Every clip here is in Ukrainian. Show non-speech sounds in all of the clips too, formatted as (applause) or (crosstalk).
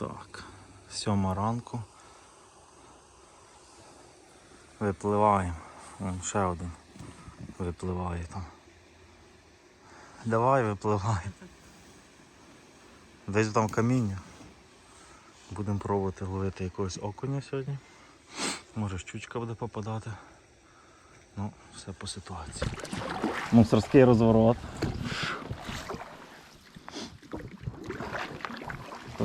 Так, сьома ранку. Випливаємо. Вон ще один випливає там. Давай випливай. Десь там каміння. Будемо пробувати ловити якогось окуня сьогодні. Може щучка буде попадати. Ну, все по ситуації. Мусорський розворот.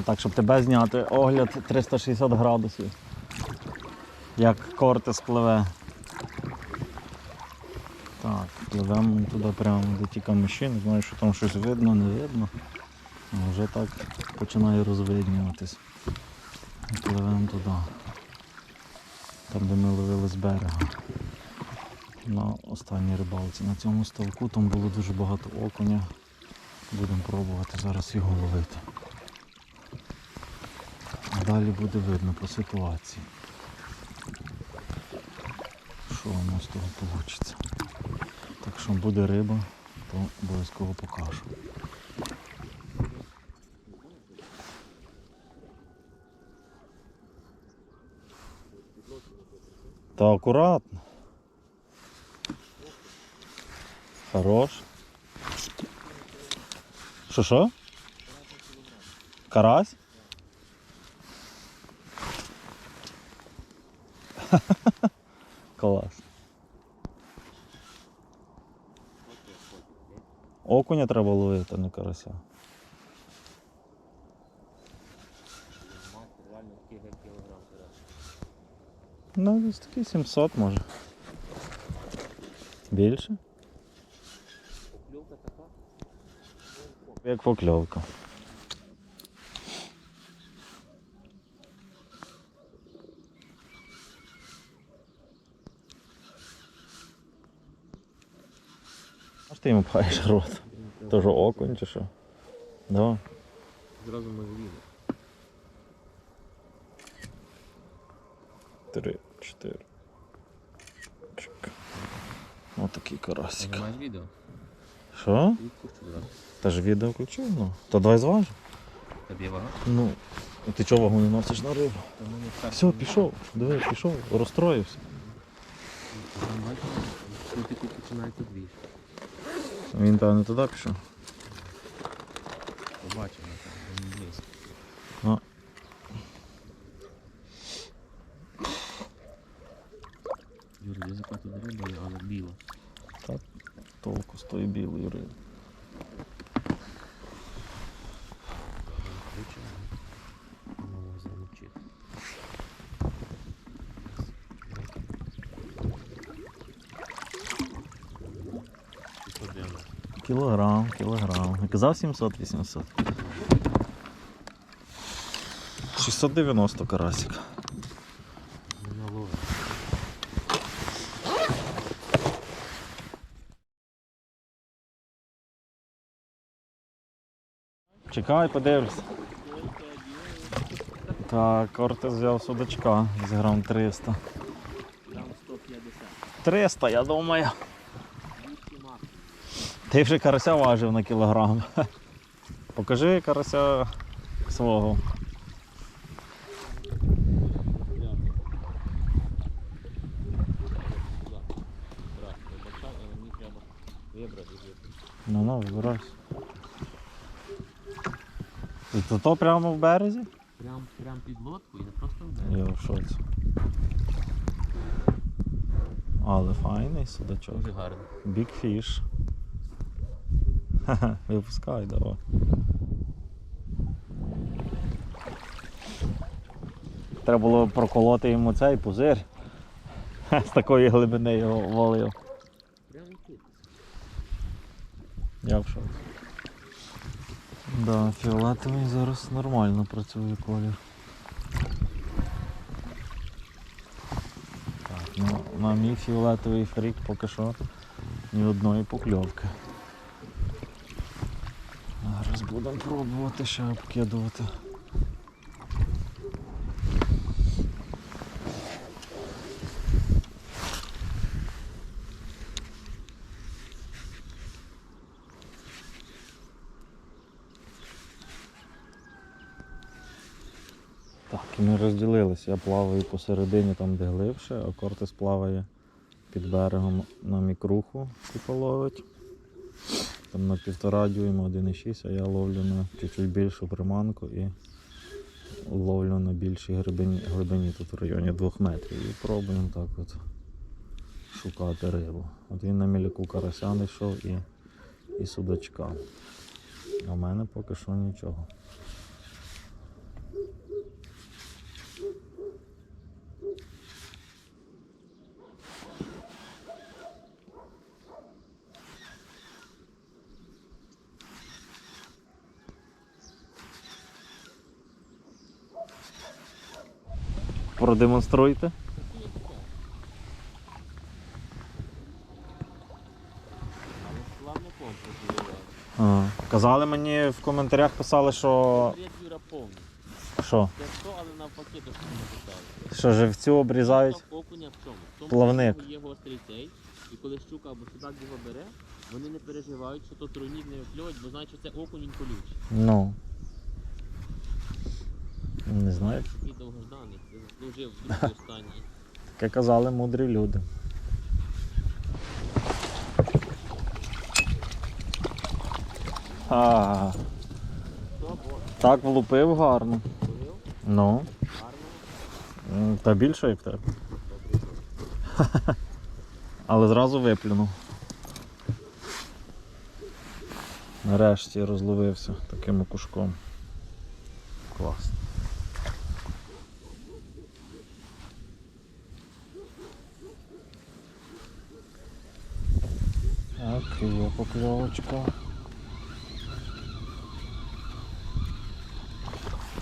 Так, щоб тебе зняти, огляд 360 градусів. Як кортис пливе. Так, пливемо туди прямо до ті каміші, не знаю, що там щось видно, не видно. А Вже так починає розвиднюватись. Пливемо туди. Там, де ми ловили з берега. На останній рибалці. На цьому ставку там було дуже багато окуня. Будемо пробувати зараз його ловити. Далі буде видно по ситуації. Що воно з того вийде. Так що буде риба, то обов'язково покажу. Та акуратно. Хорош. Що що? Карась? Клас. Окуня треба ловити, а не карася. Ну, десь такий 700 може. Більше? Поклювка така. Як покльовка. Ти йому пхаєш рот? Тоже окунь чи що? Давай. Зразу може відео. Три, чотири. Чик. Ось такий карасик. Знімаєш відео? Що? Відпущу зразу. Та ж відео включив, ну. То давай зважу. Тобі вага? Ну. І ти чого вагу не носиш на рибу? Та так. Все, пішов. Диви, пішов, розстроївся. Ну тільки починається двіж. Він певно туди пішов. Побачив, там, він близько. Ну. Юрій, я закатив риба, але біла. Толку з тої білої риби. Включаємо. Мало замовчити. Кілограм, кілограм. Казав 700-800. 690 карасик. Чекай, подивлюсь. Так, Кортес взяв судачка з грам 300. Там 150. 300, я думаю. Ти вже карася важив на кілограм. (laughs) Покажи карася свого. Ну ну, вибирайся. І то, то прямо в березі? Прям, прям під лодку і не просто в мене. Я в шоці. Але файний судачок. Дуже гарно. Big fish. Ха-ха, (laughs) випускай, давай. Треба було проколоти йому цей пузир. (laughs) З такої глибини його валив. Я в шоці. Да, фіолетовий зараз нормально працює колір. Так, ну, на мій фіолетовий фрік поки що ні одної покльовки. Будемо пробувати ще обкидувати. Так, і ми розділилися. Я плаваю посередині там, де глибше, а Кортис плаває під берегом на мікруху, типу ловить. Там на півтора дюйма 1,6, а я ловлю на чуть-чуть більшу приманку і ловлю на більшій глибині, глибині тут в районі 2 метрів. І пробуємо так от шукати рибу. От він на міляку карася знайшов і, і судачка. А в мене поки що нічого. Продемонструйте. А, казали мені в коментарях писали, що. Юра. Що? То, але навпаки, то що написали. Що живцю обрізають? Окуня в чому? В тому, Плавник. що є гострий цей, і коли щука або судак його бере, вони не переживають, що то тройник не викльовують, бо знають, що це окунь він колючий. Ну. Не знаю. Такий довгожданий, це заслужив останній. Таке казали мудрі люди. А, так влупив гарно. Ну. Гарно? Та більше як тебе. (laughs) Але зразу виплюнув. Нарешті розловився таким окушком. Клас. Так, є покльовочка.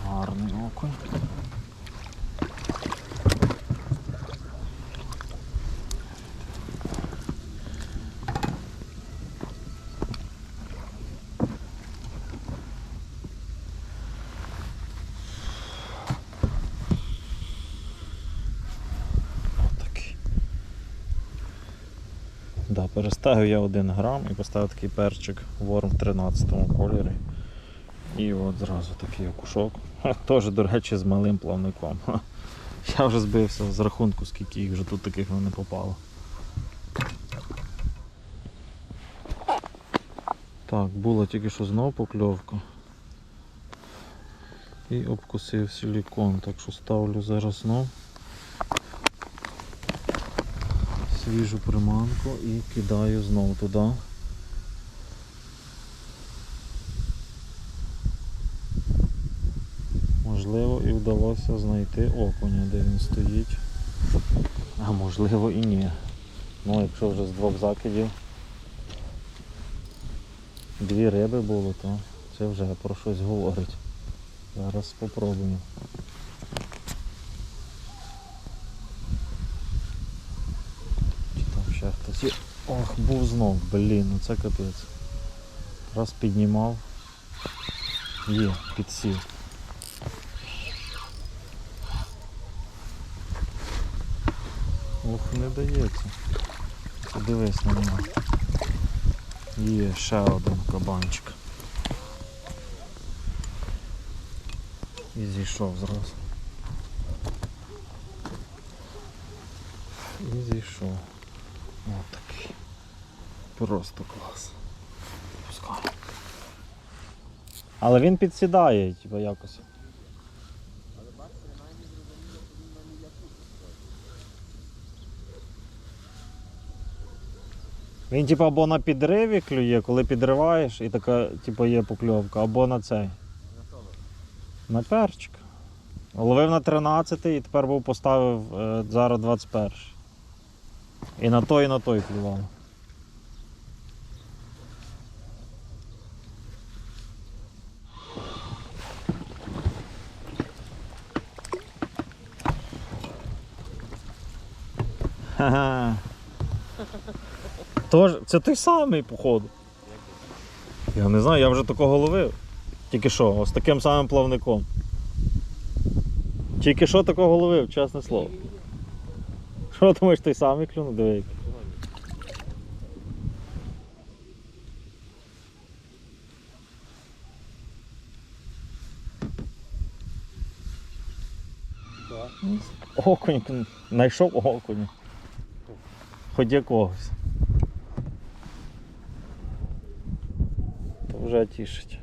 Гарний окунь. Да, переставив я 1 грам і поставив такий перчик ворм в 13 кольорі. І от зразу такий окушок. Теж, до речі, з малим плавником. Я вже збився з рахунку, скільки їх вже тут таких не попало. Так, була тільки що знов покльовка. І обкусив силікон, так що ставлю зараз знов свіжу приманку і кидаю знову туди. Можливо і вдалося знайти окуня, де він стоїть. А можливо і ні. Ну, якщо вже з двох закидів дві риби було, то це вже про щось говорить. Зараз спробуємо. Є? Ох, був знов, блін, ну це капець. Раз піднімав. Є, підсів. Ох, не дається. Подивись на нього. Є ще один кабанчик. І зійшов зразу. І зійшов. Ось такий. Просто клас. Пускай. Але він підсідає, типу, якось. Він на міляку. Він типу або на підриві клює, коли підриваєш, і така, типу, є покльовка, або на цей. На перчик. Ловив на 13 і тепер був поставив е, зараз 21. І на той, і на той клював. Ха-ха. Тож, це той самий, походу. Я не знаю, я вже такого ловив. Тільки що, з таким самим плавником. Тільки що такого ловив, чесне слово. Що думаєш, той самий клюнув? Диви. Окунь знайшов окунь. Хоч якогось. То вже тішить.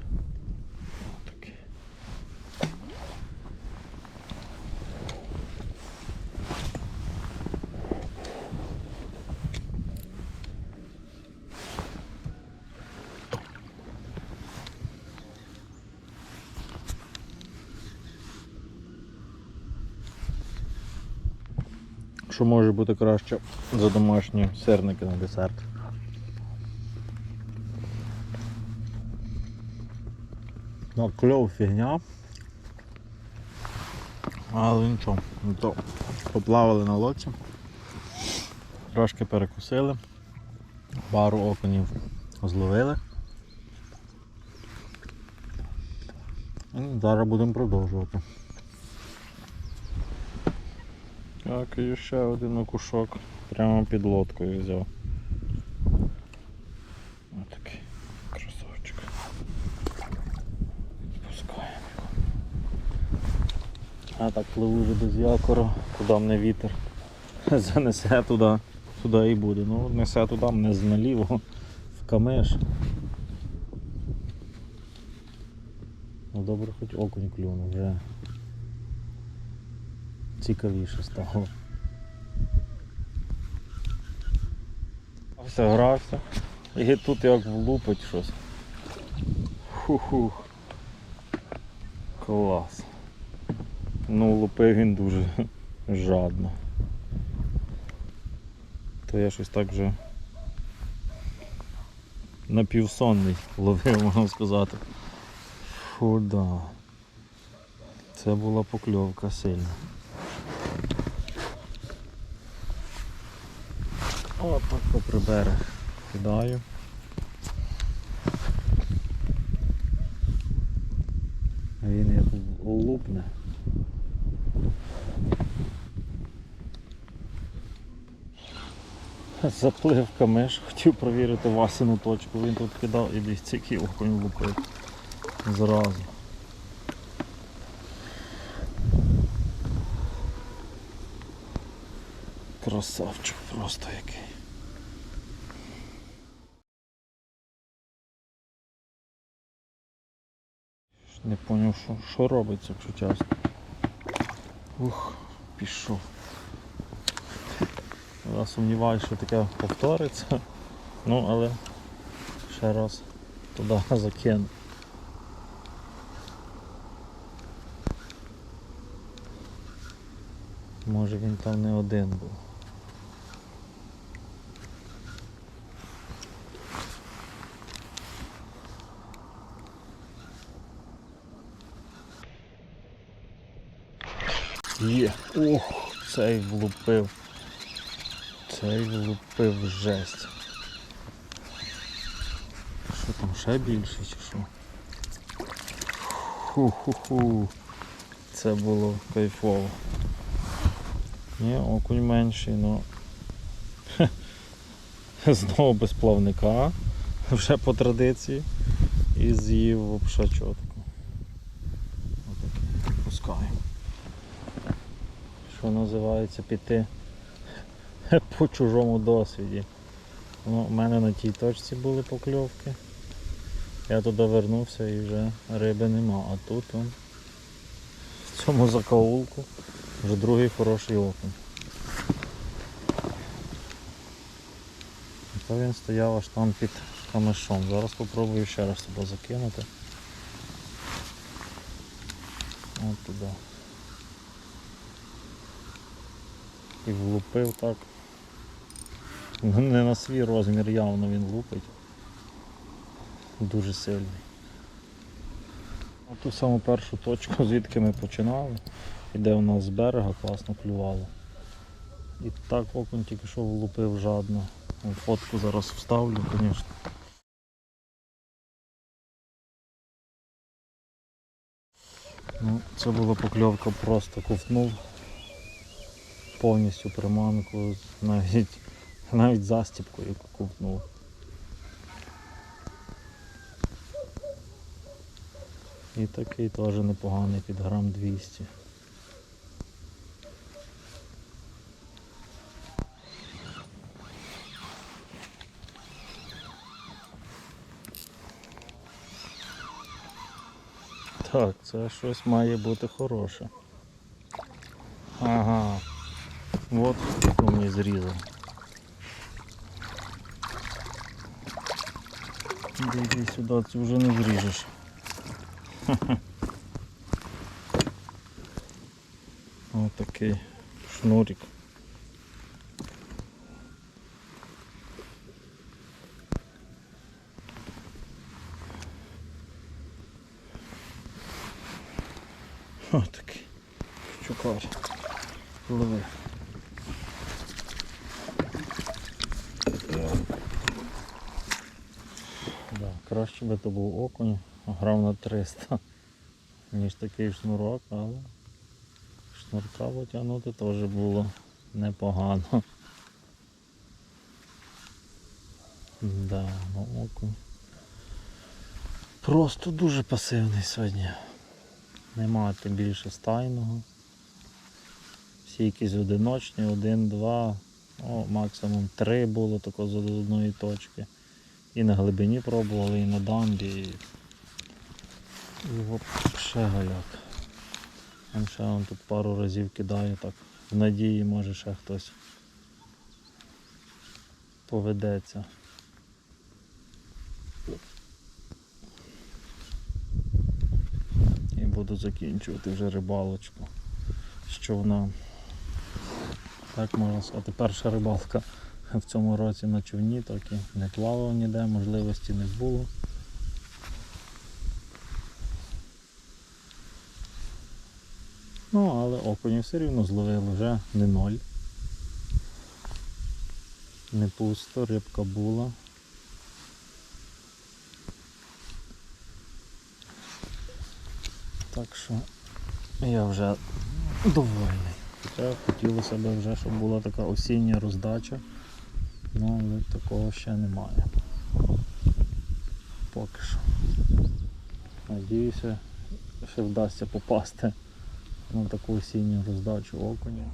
Що може бути краще за домашні сирники на десерт? Ну, кльов фігня. Але нічого, ну то поплавали на лодці, трошки перекусили, пару окунів зловили. І зараз будемо продовжувати. Так, і ще один окушок прямо під лодкою взяв. Отакий красавчик. Відпускаємо його. А так пливу вже без якора, куди мене вітер. (laughs) Занесе туди, туди і буде. Ну, несе туди мене з наліво в камеш. Ну добре, хоч окунь клюнув вже цікавіше стало. Все, грався. І тут як влупить щось. Ху-хух. Клас. Ну, лупив він дуже жадно. То я щось так вже напівсонний ловив, можна сказати. Фу, да. Це була покльовка сильна. О, попри берег кидаю. А він як лупне. Заплив камеш, хотів провірити Васину точку, він тут кидав і десь який окунь лупив. Зразу. Красавчик просто який. Не зрозумів, що, що робиться, чесно. Ух, пішов. Я сумніваюся, що таке повториться. Ну, але ще раз туди закину. Може він там не один був. Є. Ох, цей влупив. Цей влупив жесть. Що там ще більше чи що? Ху-ху-ху. Це було кайфово. Ні, окунь менший, ну знову без плавника, вже по традиції. І з'їв взагалі Називається піти (laughs) по чужому досвіді. Ну, у мене на тій точці були покльовки. Я туди вернувся і вже риби нема. А тут он, в цьому закоулку вже другий хороший окунь. То він стояв аж там під камешом. Зараз спробую ще раз туди закинути. От туди. І влупив так. Ну, Не на свій розмір явно він лупить. Дуже сильний. Ту саму першу точку, звідки ми починали, і де у нас з берега класно клювало. І так окунь тільки що влупив жадно. Фотку зараз вставлю, звісно. Ну, це була покльовка, просто ковтнув повністю приманку, навіть навіть застіпку яку купнув. І такий теж непоганий під грам 200. Так, це щось має бути хороше. От хто мені зрізав. Іди, Іди сюди, це вже не зріжеш. (laughs) Ось такий шнурик. Ось такий щукар. Лови. Да, краще би то був окунь, грав на 300, ніж такий шнурок, але шнурка потягнути теж було непогано. Да, ну окунь. Просто дуже пасивний сьогодні. Нема тим більше стайного. Всі якісь одиночні, один, два, о, максимум три було тако з одної точки. І на глибині пробували, і на дамбі. І, і ще галяк. Він ще он тут пару разів кидає так. В надії може ще хтось поведеться. І буду закінчувати вже рибалочку. Що вона, так можна сказати, перша рибалка в цьому році на човні, так і не плавав ніде, можливості не було. Ну, але окуні все рівно зловили вже не ноль. Не пусто, рибка була. Так що я вже довольний. Хоча хотілося б вже, щоб була така осіння роздача. Ну, але такого ще немає. Поки що. Надіюся, ще вдасться попасти на таку осінню роздачу окуня.